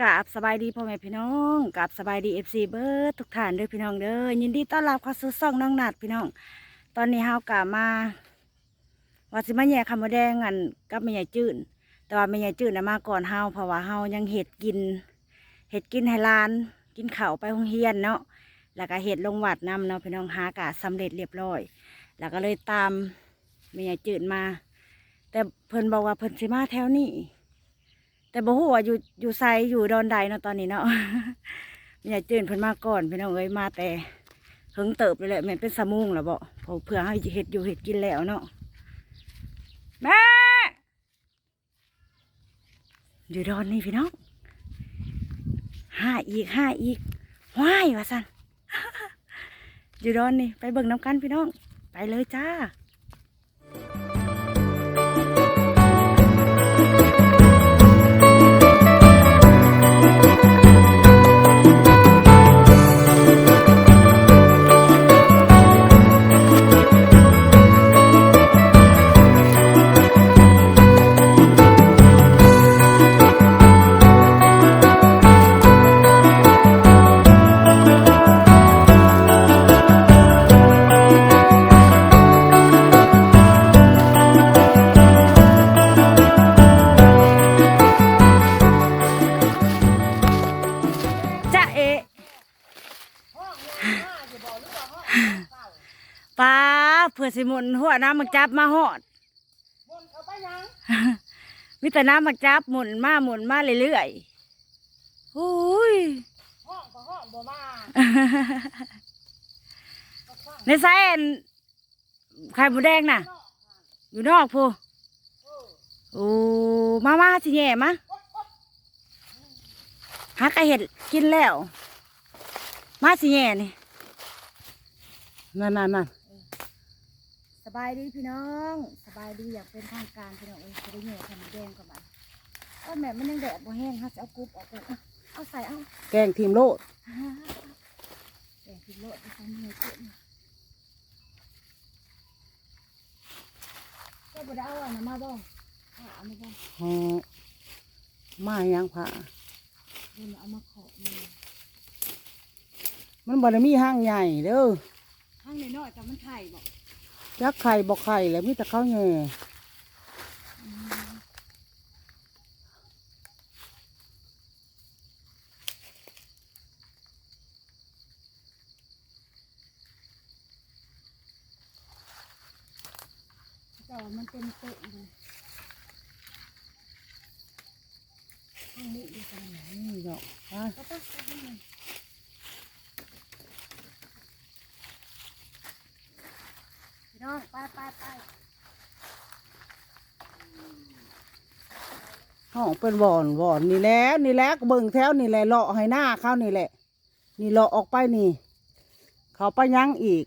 กราบสบายดีพ่อแม่พี่น้องกราบสบายดีเอฟซีเบิร์ดทุกท่านเด้อพี่น้องเด้อยินดีต้อนรับเข้าสู่ซ่องน้องนัดพี่น้อง ตอนนี้เฮากลับมาว่าสิมาแย่คำว่าแดงอันกับแม่ใหญ่จืดแต่ว่าแม่ใหญ่จืดนะมาก่อนเฮาเพราะว่าเฮายังเห็ดกินเห็ดกินให้หลาน กินเข้าไปโรงเรียนเนาะแล้วก็เห็ดลงวัดนํเนาะพี่น้องหากะสำเร็จเรียบร้อย แล้วก็เลยตามแม่ใหญ่จืดมา แต่เพิ่นบอกว่าเพิ่นสิมาแถวนี้ แต่บ่ฮู้ว่าอยู่อยู่ไซอยู่ดอนใดเนาะตอนนี้เนาะม่อยากตื่นเพิ่นมาก่อนพี่น้องเอ้ยมาแต่เฮิงเติบเลยแหละแม่นเป็นสมุงแล้วบ่เพราะเพื่อให้เฮ็ดอยู่เฮ็ดกินแล้วเนาะแม่อยู่ดอนนี่พี่น้องห้าอีกห้าอีกว้ายว่าซั่นอยู่ดอนนี่ไปเบิ่งน้ำกันพี่น้อง ไปเลยจ้า สิหมุนหัวน้ำมักจับมาหอดมีแต่น้ำมักจับหมุนมาหมุนมาเรื่อยๆอุ้ยห้องก็ห้องบ่มาในไซแอนไข่หมูแดงน่ะ อยู่นอกพูโอ้มามาสิแย่มาฮักไอเห็ดกินแล้ว มาสิแย่นี่นั่นนั่นนั่น สบายดีพี่น้อง สบายดีอยากเป็นทางการพี่น้องเอ้ยจะได้เหนื่อยทำแดงก่อนบ้านเอ้าแม่มันยังแดดบ่แห้งฮะจะเอากรุ๊ปออกไปเอาเอาใส่เอาแกงทีมโลดแดดกินโลดไปใส่เหนื่อยเกินก็บ่ได้เอาอันนั้นมาบ่เอาเอามาบ่ฮอมายังผ่าเดี๋ยวเอามาขอนี่มันบ่ได้มีห้างใหญ่เด้อข้างในน้อยๆแต่มันไข่บ่ ยักไข่บ่ไข่แล้วมีแต่ข้าวแหน่แต่ว่ามันเป็นเตะเลยข้างนี้ดีจังเลยนี่ดอกอะ ก็ต้องเอาให้มันพี่น้องไปไปไป ห้ องเป็นบ่อนบ่อนนี่แหล้วนี่แหล้วเบิ่งแถวนี่แหละเลาะให้หน้าเขานี่แหละ นี่เลาะออกไปนี่ เขาไปยั้งอีก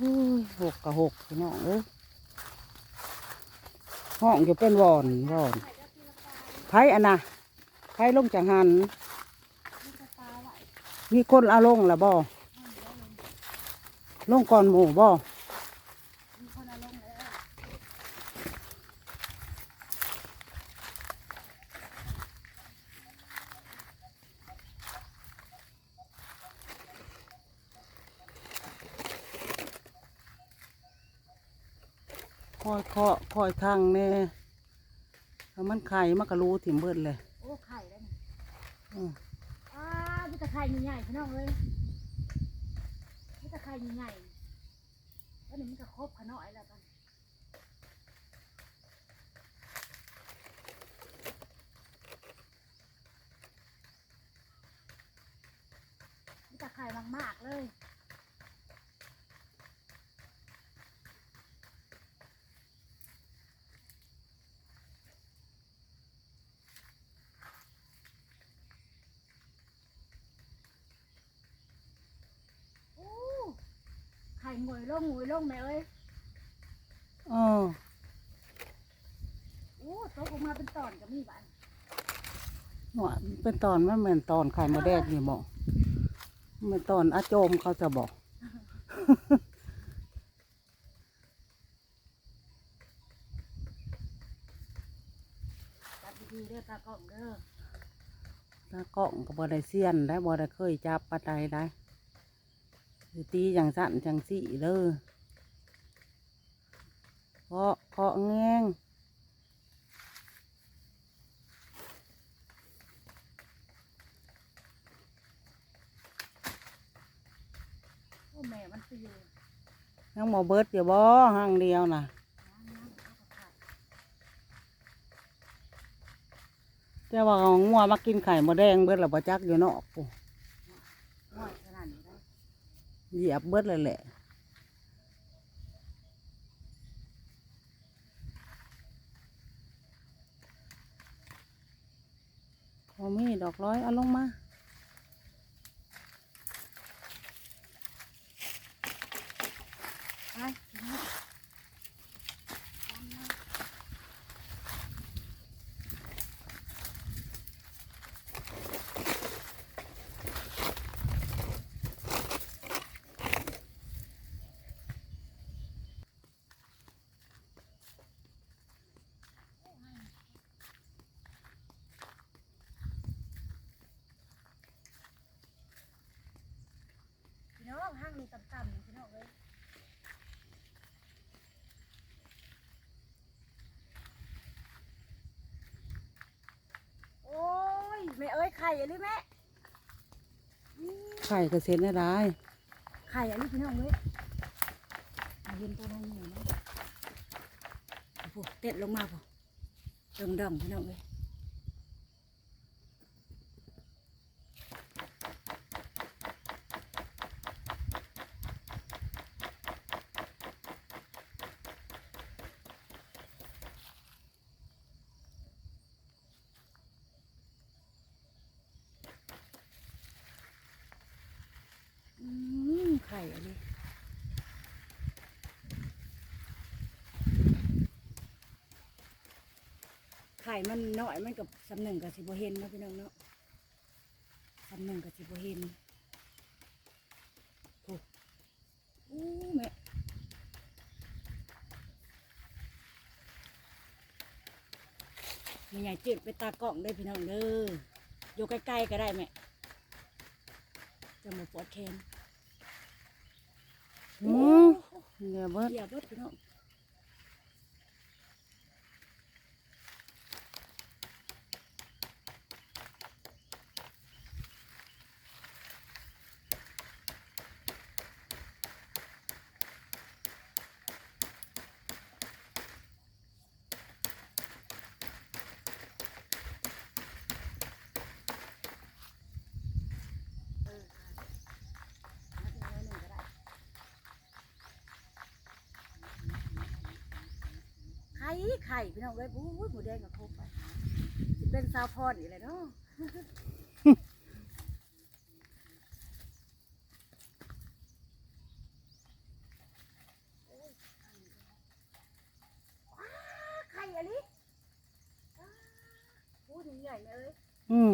อุ้ยหกกับหกพี่น้องเอ้ยห้องจะเป็นบ่อนบ่อนไผอันน่ะไผลงจังหัน มีคนเอาลงล้วบ่ลงก่อนหมู่บ่คอยเคาะค อยทางแน่ถ้ามันไข่มันก็รู้ถิ่มเบิดเลยโอ้ไข่แล้วนี่อืมอ้ามีแต่ไข่ใหญ่ๆพี่น้องเลยมีแต่ไข่ใหญ่ๆแล้วนี่มันก็ครบขน้อยแล้วกันมีแต่ไข่มากๆเลย โอ้ไข่ หงวยลงหงวยลงแม่เอ้ยอ๋อโอ้โตออกมาเป็นตอนกับมีบ้านว่าเป็นตอนมันเหมือนตอนไข่มดแดงนี่บอกมันเป็นตอนอาโจมเขาจะบอกจัดทีเด้อตากล้องเด้อตากล้องก็บ่ได้เซียนได้บ่ได้เคยจับปลาไดได้สิ ตีอย่างสั่นจังสี่เด้อเคาะเคาะแงงโอ้แม่มันตีอยู่ยังบ่เบิดอยู่บ่ห้างเดียวน่ะแต่ว่าเอางัวมากินไข่มดแดงเบิดแล้วบ่จักอยู่นอกปุ๊ น้อยขนาดนี้ได้ เหยียบเบิดเลยแหละพอมีดอกร้อยเอาลงมาไป พี่น้ องห้างนี้ต่ำๆพี่น้องเลยโอ้ยแม่เอ้ยไข่อะไรแม่ไข่กระเซ็นได้ได้ไข่อะไรพี่น้องเลยเย็นตัวนั้นอยู่นะเต็ดลงมาพอเดิงดำพี่น้องเลยอืมไข่อะไรไข่ มันน้อยมันกับสำหนึ่งกับสิบเห็นเนาะพี่น้องเนาะสำหนึ่งกับสิบเห็นโอ้โอ้แม่แม่ใหญ่จืดไปตากล่องได้อพี่น้องเด้ออยู่ใกล้ๆก็ได้แม่จะมาปวดแขนอืมเหยียบเบิดเหยียบรถพี่น้องเออเอาทีละหนึ่งก็ได้ ไข่ไข่พี่น้องเอ้ยบู๊ยหมูแดงกับครบไปสิเป็นซาวพอนอีกเลยเนาะว้าไข่อะไรอ้าพูดใหญ่เลยอืม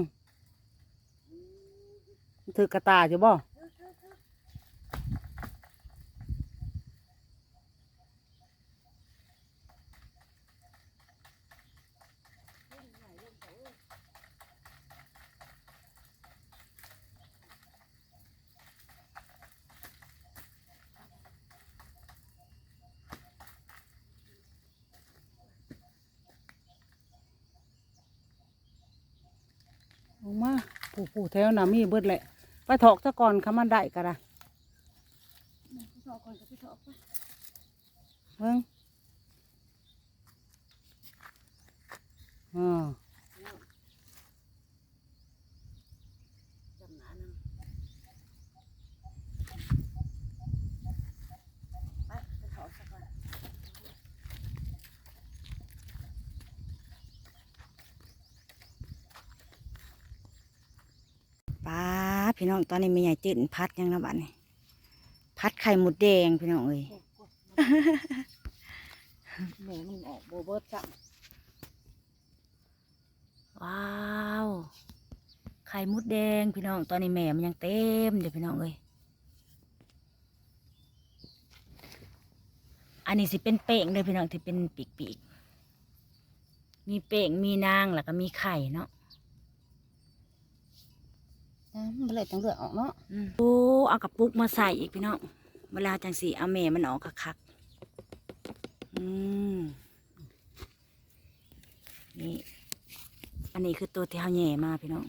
ถือกระตาจะบ่ เถอะเถอะเถอะพูดใหญ่ๆเลยเถอะ ออกมา ผู้แถวน่ะมีเบิดแหละ ไปถอกซะก่อนคำมันได้ก็ได้แม่ไปถอดก่อนจะไปถอดไปเบิ่งอ่า จำหนานะไปไปถอดซะก่อนป้า พี่น้องตอนนี้มีใหญ่จืดพัดยังนะบ้านนี้พัดไข่หมดแดงพี่น้องเอ้ยแม่มันออกโบเบิดจ้ะว้าวไข่มุดแดงพี่น้องตอนนี้แม่มันยังเต็มเดี๋ยวพี่น้องเอ้ยอันนี้สิเป็นเป่งเลยพี่น้องที่เป็นปีกปีกมีเป่งมีนางแล้วก็มีไข่เนาะ มันเลยจังเลือดออกเนาะโอ้เอากระปุกมาใส่อีกพี่น้องเวลาจังสีเอาแม่มันออกคักๆอืมนี่อันนี้คือตัวที่เขาแย่มาพี่น้อง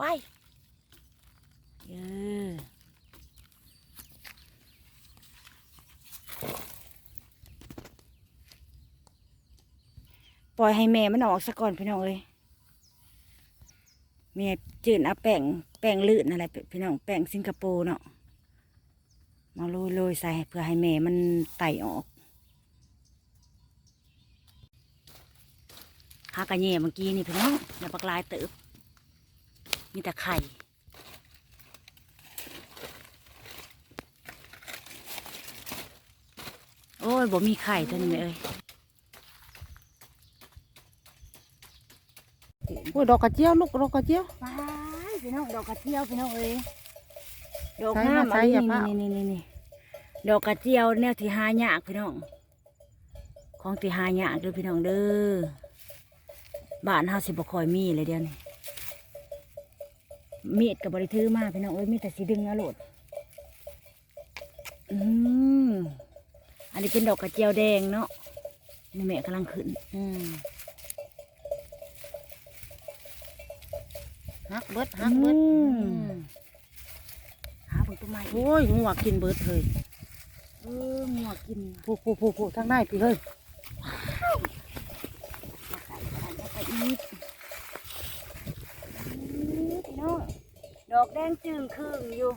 ว้ายเออ ปล่อยให้แม่มันออกซะก่อนพี่น้องเอ้ยแม่จืดเอาแป้งแป้งลื่นอะไรพี่น้องแป้งสิงคโปร์เนาะมาโรยโรยใส่เพื่อให้แม่มันไต่ออกหากระแย่เมื่อกี้นี่พี่น้องอย่าปักลายเติบมีแต่ไข่โอ้ยบ่มีไข่ตัวนี้เลย อุ้ยดอกกระเจียวลูกดอกกระเจียวไปพี่น้องดอกกระเจียวพี่น้องเอ้ยดอกใส่งามมาใส่อันอย่านี้เปล่านี่นี่นี่นี่ดอกกระเจียวแนวที่หายากพี่น้อง ของที่หายากเด้อพี่น้องเด้อบ้านเฮาสิบ่ค่อยมีเลยเดี๋ยวนี้มีดกับบริถือมาพี่น้องเอ้ยมีแต่สีดึงเอาโลดอืมอันนี้เป็นดอกกระเจียวแดงเนาะนี่แม่กำลังขึ้น อืม ฮักเบิดฮักเบิดอืม อืมหาผลต้นไม้อีกโอ้ยงัวกินเบิดเลยเอองัวกินผู้ผู้ผู้ผู้ทางได้พี่เฮ้ยมาไก่ไก่มาไก่อีกอื้อพี่น้องดอกแดงจึงครึ่งอยู่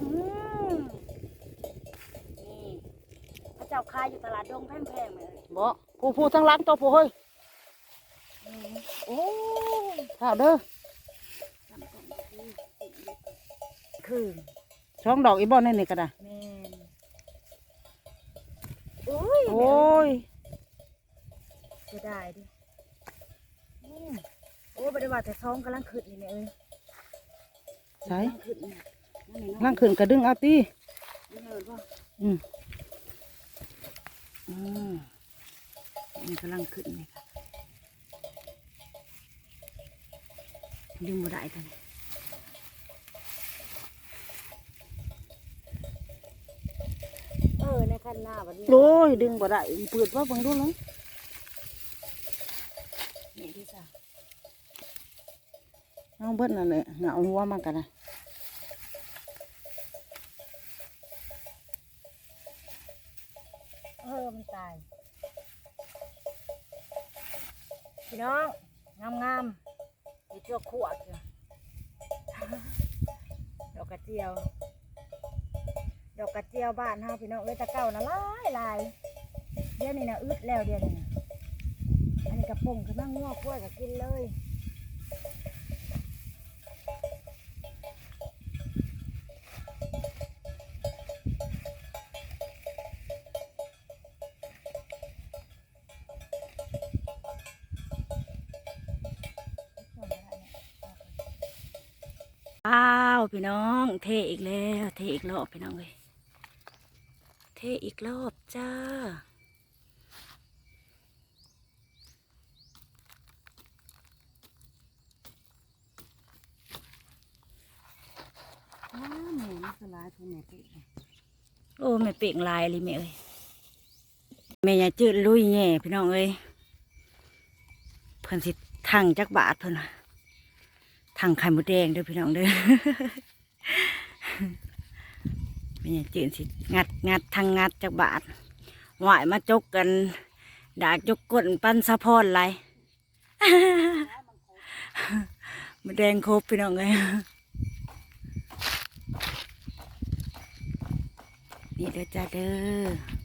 อืมนี่พระเจ้าขายอยู่ตลาดดงแพงๆเลย บ่ผู้ผู้ทางหลังตัวผู้เฮ้ยอืม โอ้ยข้าวเด้อครึ่งช่องดอกอีบ่อนี่นี่ก็ได้แม่นโอ้ยโอ้ยเสียดายดิอืมโอ้ยบริวารแต่ท้องกำลังขึ้นนี่แม่เอ้ยใส่กำลังขึ้นนี่นั่นนี่เนาะล่างขึ้นกระดึงเอาตีนี่เห็นป่ะอืมอืมนี่กำลังขึ้นนี่ค่ะ ดึงบ่ได้ตอนนี้เออในขั้นหน้าบัดนี้โอ้ยดึงบ่ได้เปิดว่าเบังดูแล้วนี่ที่สามเอาเบิดนั่นแหละเหงาหัวมันกันนะ บ้านเฮาพี่น้องเอ้ยตะเก้านะลายลายเดี๋ยวนี้นะอึดแล้วเดี๋ยวนี้อันนี้กระปุงคือนั่งงอกล้วยก็กินเลยอ้าวพี่น้อง เทอีกแล้ว เทอีกรอบพี่น้องเลย อีกรอบจ้า อ้าวแม่นี่สลายทุนแม่ติโอ้แม่เป่งลายเลยแม่เอ้ยแม่อย่าจืดลุยแง่พี่น้องเอ้ยเพิ่นสิถังจักบาทเพิ่นน่ะถังไข่มดแดงเด้อพี่น้องเด้อ แม่อย่าจืนสิ งัดงัดทางงัดจักบาทไหวมาจกกันดากจกก้นปั้นสะพอนไรมาแดงครบพี่น้องเลยนี่เด้อจ้าเด้อ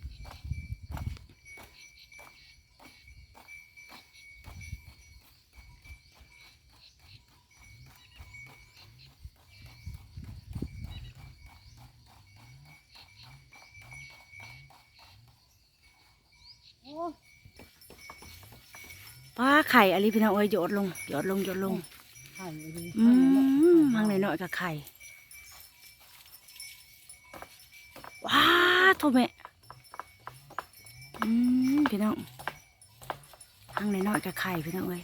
ปว้าไข่อะไรพี่น้องเอ้ยโยดลงโยดลงโยดลงไข่ดีอืมทางไหนหน่อยกับไข่ว้าโทแม่อืมพี่น้องทางไหนหน่อยกับไข่พี่น้องเอ้ย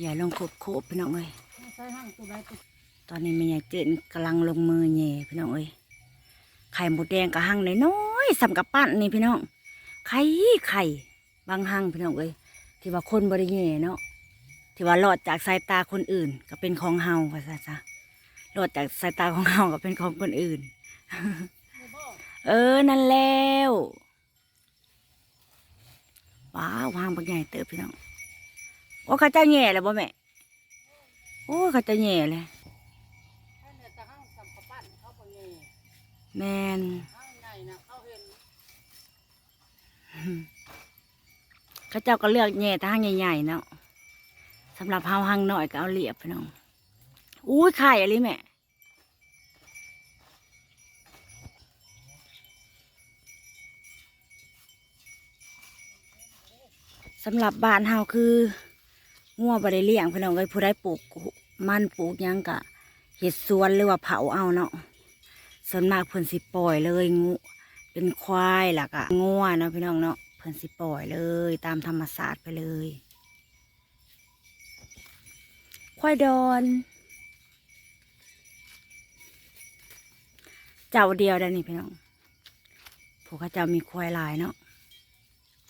อย่าลงโคบโคบพี่น้องเอ้ยใส่ห้างตัวใดตัวตอนนี้แม่ยายเจนกำลังลงมือแย่พี่น้องเอ้ยไข่หมูแดงกับหั่งน้อยๆ สำกับปั้นนี่พี่น้องไข่ไข่บางหังพี่น้องเอ้ยที่ว่าคนบริแย่เนาะที่ว่าหลอดจากสายตาคนอื่น ก็เป็นของเฮาว่าซะจ้ะหลอดจากสายตาของเฮาก็เป็นของคนอื่น เออนั่นแล้วว้าววางบางใหญ่เติบพี่น้องโอ้ข้าเจ้าแย่เลยบ่แม่โอ้ข้าเจ้าแย่เลยไอ้เข้าเจ้าก็เลือกแย่ทางใหญ่ๆเนาะสำหรับเฮาหังหน่อยก็เอาเรียบพี่น้องอุ้ยไข่อะไรแม่สำหรับบ้านเฮาคืองัวบริเลี้ยงพี่น้องเลยผู้ใดปลูกมันปลูกยังกะเห็ดสวนหรือว่าเผาเอาเนาะส่วนมากเพิ่นสิปล่อยเลยงู เป็นควายหล่ะกะงัวเนาะพี่น้องเนาะเพิ่นสิปล่อยเลย ตามธรรมศาสตร์ไปเลย ควายดอน เจ้าเดียวได้นี่พี่น้องพวกเขาเจ้ามีควายหลายเนาะ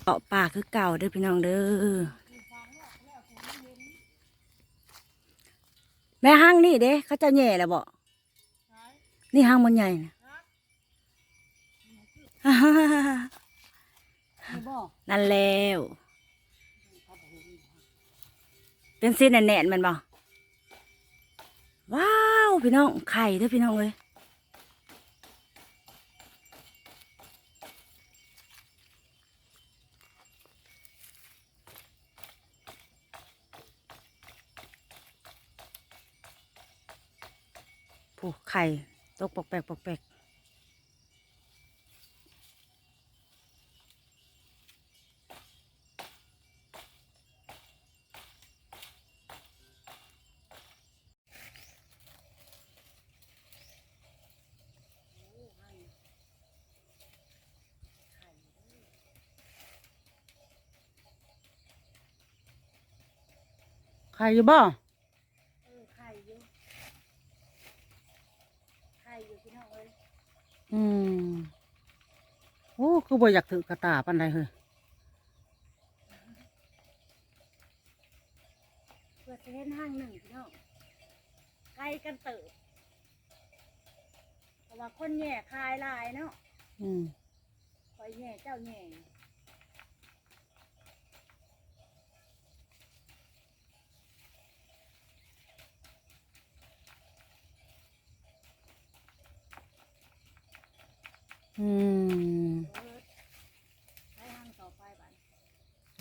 เกาะป่าคือเก่าเด้อพี่น้องเด้อแม่ห้างนี่เด้เขาเจะแย่แล้วบ่นี่ห้างมันใหญ่นะ นั่นแล้ว เป็นซีนแน่นๆมันบ่ว้าวพี่น้องไข่ด้อพี่น้องเลยผู้ไข่ตกปกแปกปกแปก ไข่อยู่บ่เออไข่อยู่ไข่อยู่พี่น้องเอ้ยอืมโอ้คือบ่อยากถือกระตาปันใดเฮ้ยเพื่อจะเห็นห้างหนึ่งพี่น้องไกลกันเติบเพราะว่าคนแย่คายหลายเนาะอืมคอยแย่เจ้าแย่ อืมเออไปห้างต่อไปบ้าน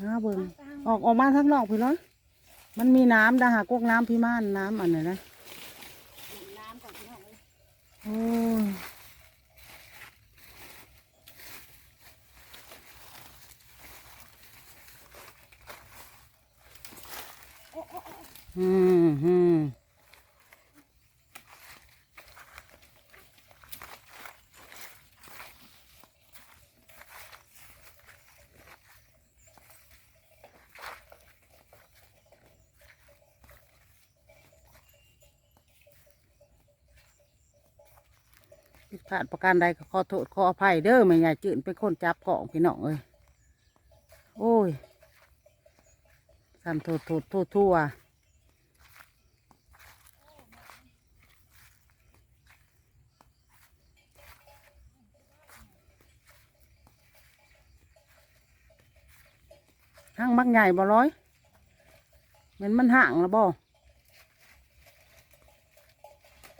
น้าเบิ่งไปห้างออกออกมาทางนอกพี่เนาะมันมีน้ำดาหากวกน้ำพี่ม่านน้ำอันไหนนะดื่มน้ำก่อนพี่น้องเอ้ยโอ้ยอืมอืม ผิดพลาดประการใดก็ขอโทษขออภัยเด้อแม่ใหญ่จืดเป็นคนจับของพี่น้องเอ้ยโอ้ยสั่นโทษโทษโทษทั่วห้างมักใหญ่บ่ร้อยเหมือนมันห่างแล้วบ่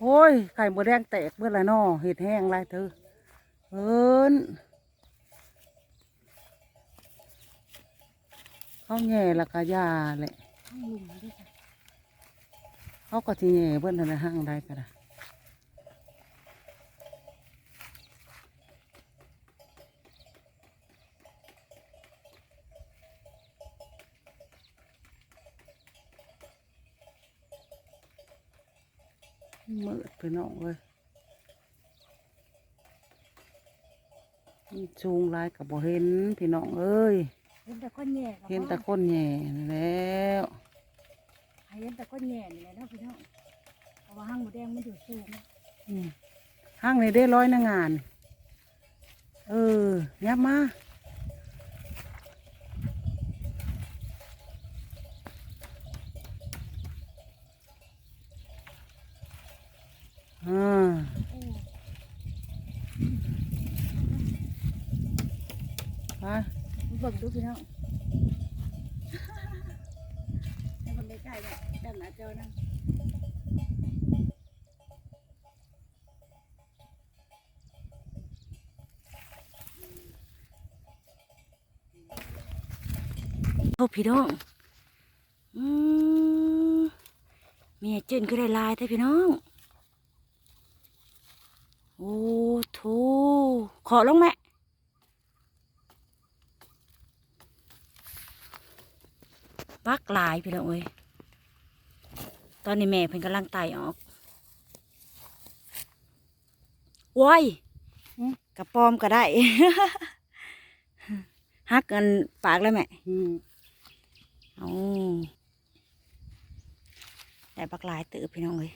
โอ้ย ไข่บัวแดงแตกเบื่อละนอเห็ดแห้งไรเธอเอินเขาแง่และก็ยาแหละห้างลุมด้วยจ้ะเขาก็ที่แง่เบื่อในห้างได้ก็ได้ มืดพี่น้องเอ้ย มันสูงหลายกับบ่เห็นพี่น้องเอ้ยเห็นแต่คนแย่ก็พอเห็นแต่คนแหย่นั่นแล้วให้เห็นแต่คนแย่นี่แหละเนาะพี่น้องเพราะว่าห้างหมูแดงมันอยู่สูงอืมห้างในได้ร้อยหนางาน เออยับมา ไปเบิ่งดูพี่น้องให้คนใกล้ๆเนี่ยด้านหน้าจอนั่นโอ้พี่น้องอืมเมียเจนก็ได้ลายแต่พี่น้อง โอ้โถขอลงแม่ ปักหลายพี่น้องเอ้ยตอนนี้แม่เพิ่นกำลังไต่ออกว้ายกระปอมก็ได้ ฮักกันปากแล้วแม่อืมเอาได้ปักหลายตือพี่น้องเอ้ย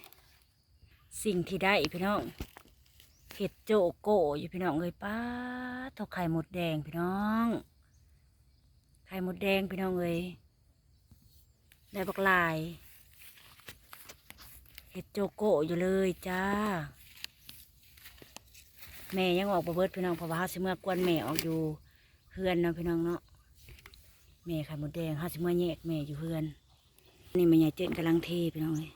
สิ่งที่ได้พี่น้องเห็ดโจโกอยู่พี่น้องเอ้ยป้าดเท่าไข่หมดแดงพี่น้อง ไข่หมดแดงพี่น้องเอ้ย ได้บักลายเห็ดโจโกอยู่เลยจ้า แม่ยังออกบ่เบิดพี่น้องเพราะว่าเฮาสิเมื่อกวนแม่ออกอยู่เพื่อนเนาะพี่น้องเนาะแม่ไข่มดแดงเฮาสิเมื่อแยกแม่อยู่เพื่อน นี่แม่ใหญ่เจนกำลังเทพี่น้องเลย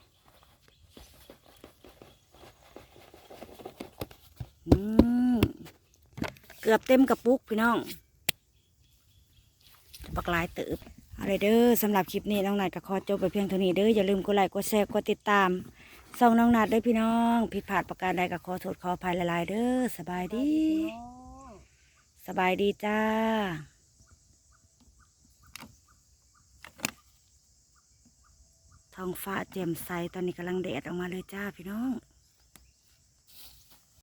เกือบเต็มกระปุกพี่น้องบักลายเติบ อะไรเด้อสำหรับคลิปนี้น้องนัดก็ขอจบไปเพียงเท่านี้เด้ออย่าลืมกดไลค์กดแชร์กดติดตามส่องน้องนัดด้อพี่น้องผิดพลาดประการใดก็ขอโทษขออภัยหลายๆเด้อสบายดี สบายดีจ้าท้องฟ้าแจ่มใสตอนนี้กำลังแดดออกมาเลยจ้าพี่น้อง